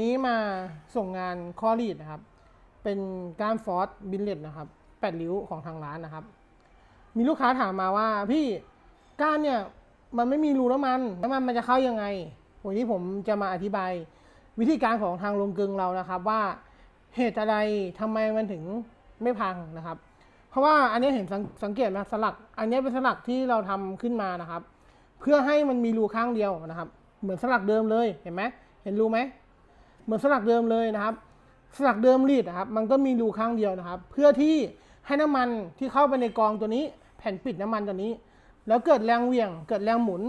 นี้มาส่งงานคอรีดนะครับ เป็นการฟอร์สบินเลตนะครับแปดริ้วของทางร้านนะครับ มีลูกค้าถามมาว่าพี่ก้านเนี่ยมันไม่มีรูน้ำมันน้ำมันมันจะเข้ายังไง วันนี้ผมจะมาอธิบายวิธีการของทางโรงกลึงเรานะครับ ว่าเหตุอะไรทำไมมันถึงไม่พังนะครับ เพราะว่าอันนี้เห็นสังเกตไหมสลัก อันนี้เป็นสลักที่เราทำขึ้นมานะครับ เพื่อให้มันมีรูข้างเดียวนะครับ เหมือนสลักเดิมเลยเห็นไหมเห็นรูไหม เหมือนสลักเดิมเลยนะครับ สลักเดิมรีดนะครับมันก็มีรูข้างเดียวนะครับ เพื่อที่ให้น้ำมันที่เข้าไปในกองตัวนี้ แผ่นปิดน้ำมันตัวนี้ แล้วเกิดแรงเหวี่ยง เกิดแรงหมุน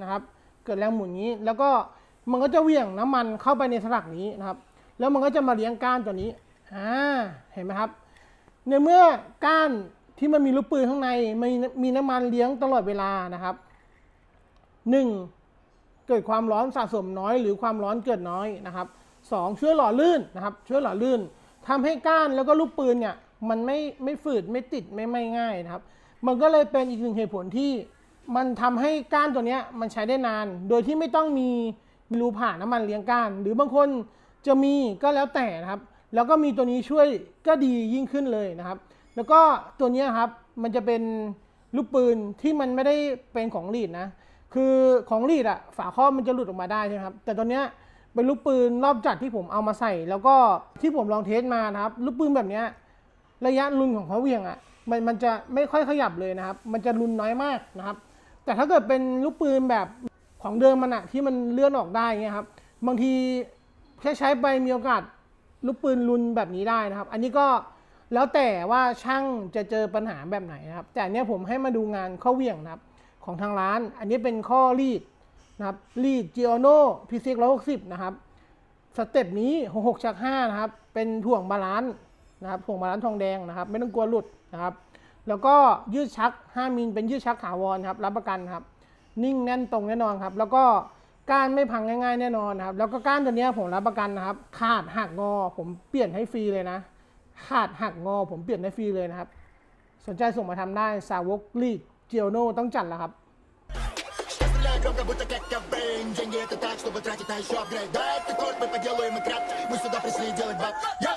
นะครับ เกิดแรงหมุนนี้แล้วก็มันก็จะเหวี่ยงน้ำมันเข้าไปในสลักนี้นะครับ แล้วมันก็จะมาเลี้ยงก้านตัวนี้อ่าเห็นไหมครับ ในเมื่อก้านที่มันมีลูกปืนข้างในมีมีน้ำมันเลี้ยงตลอดเวลานะครับหนึ่งเกิดความร้อนสะสมน้อย หรือความร้อนเกิดน้อยนะครับ สองช่วยหล่อลื่นนะครับ ช่วยหล่อลื่นทำให้ก้านแล้วก็ลูกปืนเนี่ยมันไม่ไม่ฝืดไม่ติดไม่ไม่ง่ายนะครับ มันก็เลยเป็นอีกหนึ่งเหตุผลที่มันทำให้ก้านตัวเนี้ยมันใช้ได้นาน โดยที่ไม่ต้องมีมีรูผ่านน้ำมันเลี้ยงก้าน หรือบางคนจะมีก็แล้วแต่นะครับ แล้วก็มีตัวนี้ช่วยก็ดียิ่งขึ้นเลยนะครับ แล้วก็ตัวนี้ครับมันจะเป็นลูกปืนที่มันไม่ได้เป็นของลีดนะ คือของลีดอะฝาครอบมันจะหลุดออกมาได้ใช่ไหมครับ แต่ตัวเนี้ย เป็นลูกปืนรอบจัดที่ผมเอามาใส่ แล้วก็ที่ผมลองเทสมานะครับ ลูกปืนแบบเนี้ยระยะรุนของเขาเวียงอะมันมันจะไม่ค่อยขยับเลยนะครับ มันจะรุนน้อยมากนะครับ แต่ถ้าเกิดเป็นลูกปืนแบบของเดิมมันอะที่มันเลื่อนออกได้เงี้ยครับ บางทีแค่ใช้ไปมีโอกาสลูกปืนรุนแบบนี้ได้นะครับ อันนี้ก็แล้วแต่ว่าช่างจะเจอปัญหาแบบไหนนะครับ แต่เนี้ยผมให้มาดูงานข้อเวี่ยงนะครับ ของทางร้าน อันนี้เป็นข้อรีด นะครับรีดจิโอโนพีซิกร้อยหกสิบนะครับ สเต็ปนี้หกหกชักห้านะครับ เป็นถ่วงบาลานซ์นะครับถ่วงบาลานซ์ทองแดงนะครับ ไม่ต้องกลัวหลุดนะครับ แล้วก็ยืดชัก 5 มิลเป็นยืดชักถาวรครับ รับประกันครับ นิ่งแน่นตรงแน่นอนครับ แล้วก็ก้านไม่พังง่ายๆ แน่นอนนะครับ แล้วก็ก้านตัวนี้ผมรับประกันนะครับ ขาดหักงอ ผมเปลี่ยนให้ฟรีเลยนะ ขาดหักงอ ผมเปลี่ยนให้ฟรีเลยนะครับ สนใจส่งมาทำได้สาวกลีดเจียวโนต้องจัดแล้วครับ Громко, будто как Кобейн. Деньги это так, чтобы тратить на еще апгрейд. Да, это код, мы поделаем и крат Мы сюда пришли делать баб. Я